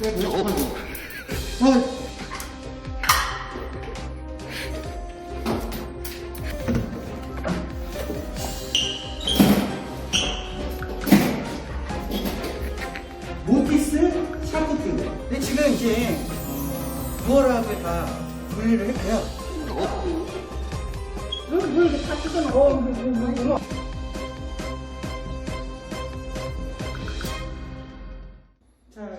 어. 모티스 샤프트. 근데 지금 이제 부어라고 다 분리를 했고요. 왜 이렇게 다 뜯어놓고.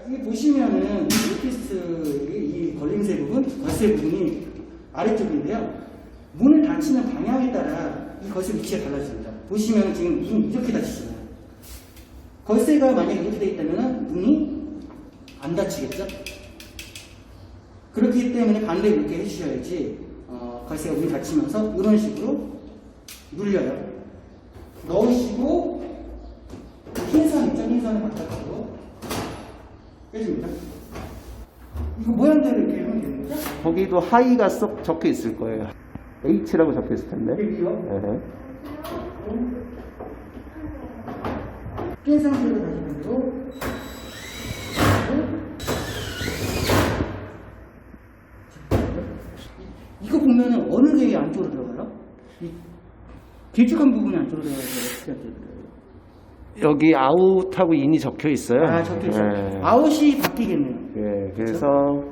이 보시면은 모티스 이, 이 걸림새 부분, 걸쇠 부분이 아래쪽인데요. 문을 닫히는 방향에 따라 이 걸쇠 위치가 달라집니다. 보시면 지금 문이 이렇게 닫히잖아요. 걸쇠가 만약에 이렇게 돼 있다면 문이 안 닫히겠죠? 그렇기 때문에 반대로 이렇게 해주셔야지 어, 걸쇠가 문이 닫히면서 이런 식으로 눌려요. 넣으시고 흰선 있죠? 흰선을 바깥으로 빼줍니다. 이거 모양대로 이렇게 하면 되는 거죠? 거기도 하이가 쏙 적혀 있을 거예요. H라고 적혀 있을 텐데. 여기요? 에헤. 낀 상태로 다시 반대로 이거 보면은 어느 게 안쪽으로 들어가요? 이 길쭉한 부분이 안쪽으로 들어가요? 어떻게 안쪽으로 들어가요? 여기 아웃하고 인이 적혀 있어요. 아, 적혀 있어요. 예. 아웃이 바뀌겠네요. 예, 그래서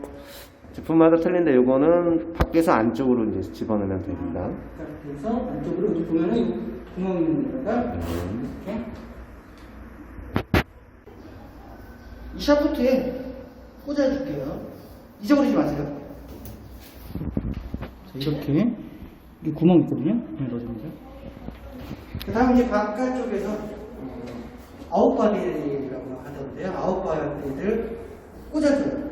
제품마다 틀린데 요거는 밖에서 안쪽으로 이제 집어넣으면 됩니다. 그래서 안쪽으로 여기 보면은 구멍 있는 데다가 이렇게 이 샤프트에 꽂아줄게요. 잊어버리지 마세요. 자, 이렇게 이 구멍 있거든요. 그냥 넣어줍니다. 그 다음 이제 바깥쪽에서 어, 아웃바디라고 하던데요. 아웃바디를 꽂아줘요.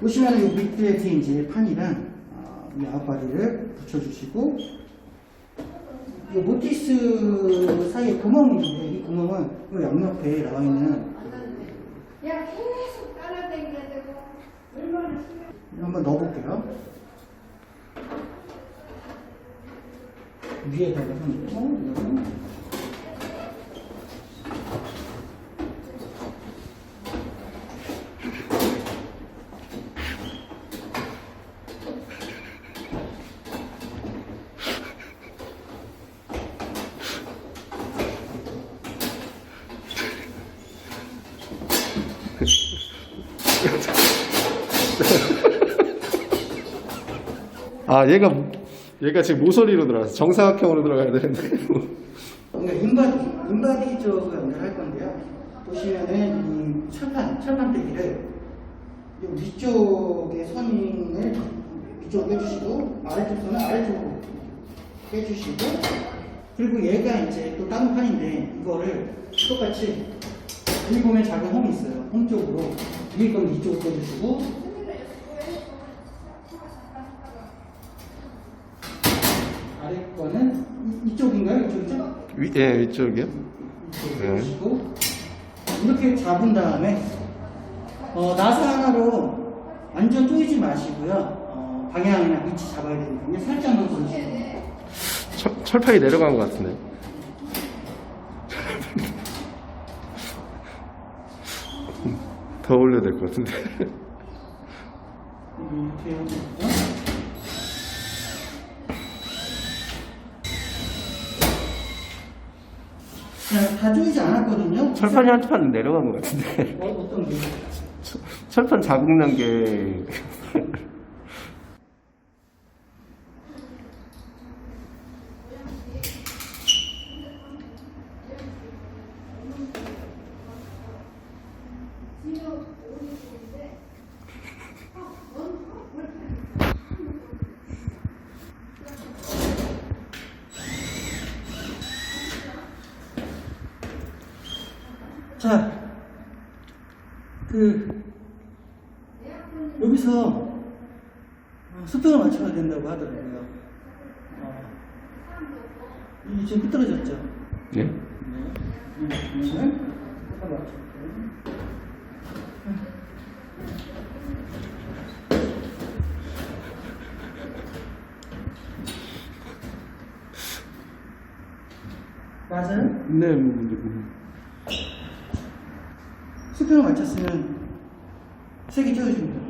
보시면 이 밑에 뒤에 이제 판이랑 어, 이 아웃바디를 붙여주시고 이 모티스 사이에 구멍이 있는데 이 구멍은 이 양옆에 나와 있는 야, 계속 따라다녀야 되고. 얼마나 심해. 한번 넣어볼게요. 위에다가 좀 넣고 이거는 아 얘가 얘가 지금 모서리로 들어가서 정사각형으로 들어가야 되는데 그러니까 인바디, 인바디 쪽을 연결할 건데요. 보시면은 이 철판, 철판대기를 이 위쪽에 선을 위쪽으로 빼주시고 아래쪽 선은 아래쪽으로 빼주시고 그리고 얘가 이제 또 다른 판인데 이거를 똑같이 여기 보면 작은 홈이 있어요. 홈 쪽으로 위에 거는 이쪽으로 빼주시고 아래 거는 이- 이쪽인가요? 이쪽이죠? 위, 예 위쪽이요? 이렇게 보시고 이렇게 잡은 다음에 어, 나사 하나로 완전 조이지 마시고요. 어, 방향이나 위치 잡아야 되거든요. 살짝만 걸으시고 철, 철판이 내려간 것 같은데 더 올려야 될 것 같은데 이렇게 해서 그냥 다 조이지 않았거든요. 철판이 한 판 내려간 것 같은데. 어, 어떤 게? 철판 자국 난 게. 자, 그 여기서 어, 수평을 맞춰야 된다고 하더라고요. 어, 이게 지금 삐뚤어졌죠? 예? 네. 맞아요? 네, 수평을 맞췄으면 세게 찍어줍니다.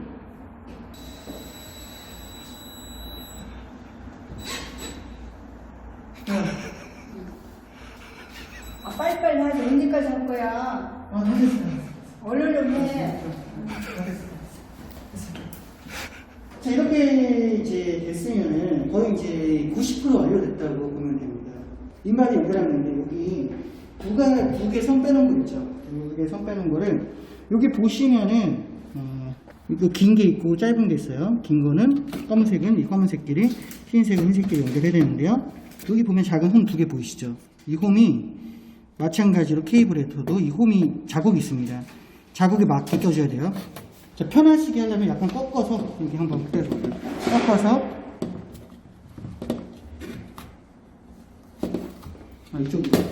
아, 빨리빨리 하지. 언제까지 할 거야? 아, 알겠습니다. 얼른 좀 해. 자, 이렇게 이제 됐으면은 거의 이제 90% 완료됐다고 보면 됩니다. 이마디 연결하는데 여기 구간을 두개선 빼놓은 거 있죠? 두개선 빼놓은 거를 여기 보시면은 어, 이거 긴 게 있고 짧은 게 있어요. 긴 거는 검은색은 이 검은색끼리 흰색은 흰색끼리 연결해야 되는데요. 여기 보면 작은 홈 두 개 보이시죠? 이 홈이 마찬가지로 케이블에서도 이 홈이 자국이 있습니다. 자국에 맞게 껴줘야 돼요. 자, 편하시게 하려면 약간 꺾어서 여기 한번 껴줘요. 꺾어서 아 이쪽으로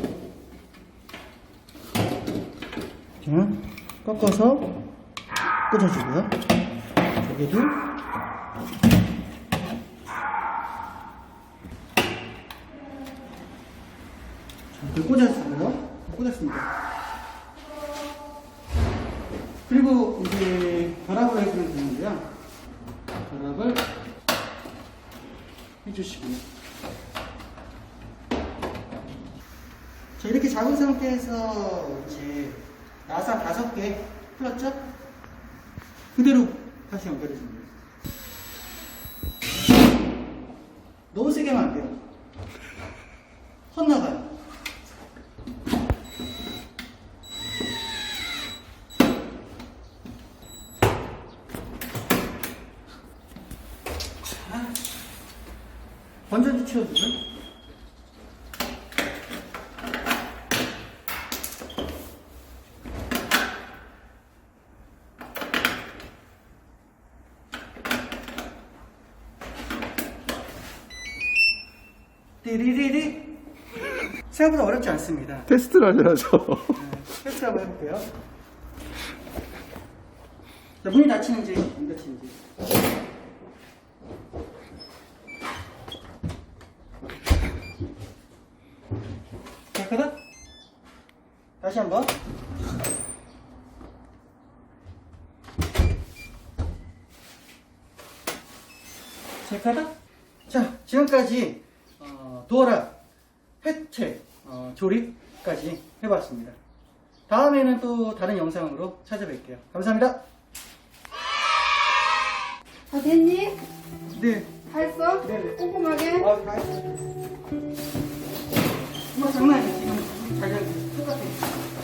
자 꺾어서 꽂아주고요. 여기도 자, 꽂아주고요. 꽂았습니다. 그리고 이제 결합을 해주면 되는데요. 결합을 해주시고요. 자, 이렇게 작은 상태에서 이제 나사 다섯 개 풀었죠? 그대로 다시 연결해줍니다. 너무 세게 하면 안 돼요. 헛나가요. 건전지 치워주죠. 띠리리리 생각보다 어렵지 않습니다. 테스트를 하셔야죠. 네, 테스트 한번 해볼게요. 자, 문이 닫히는지 안 닫히는지. 자, 가다. 다시 한번. 체크하다. 자, 지금까지 어, 도어라 해체 어, 조립까지 해봤습니다. 다음에는 또 다른 영상으로 찾아뵐게요. 감사합니다. 다 됐니? 네. 다 했어? 네네. 꼼꼼하게? 아, 다 했어요. 뭐 장난 아니지. 지금 자기가 똑같아.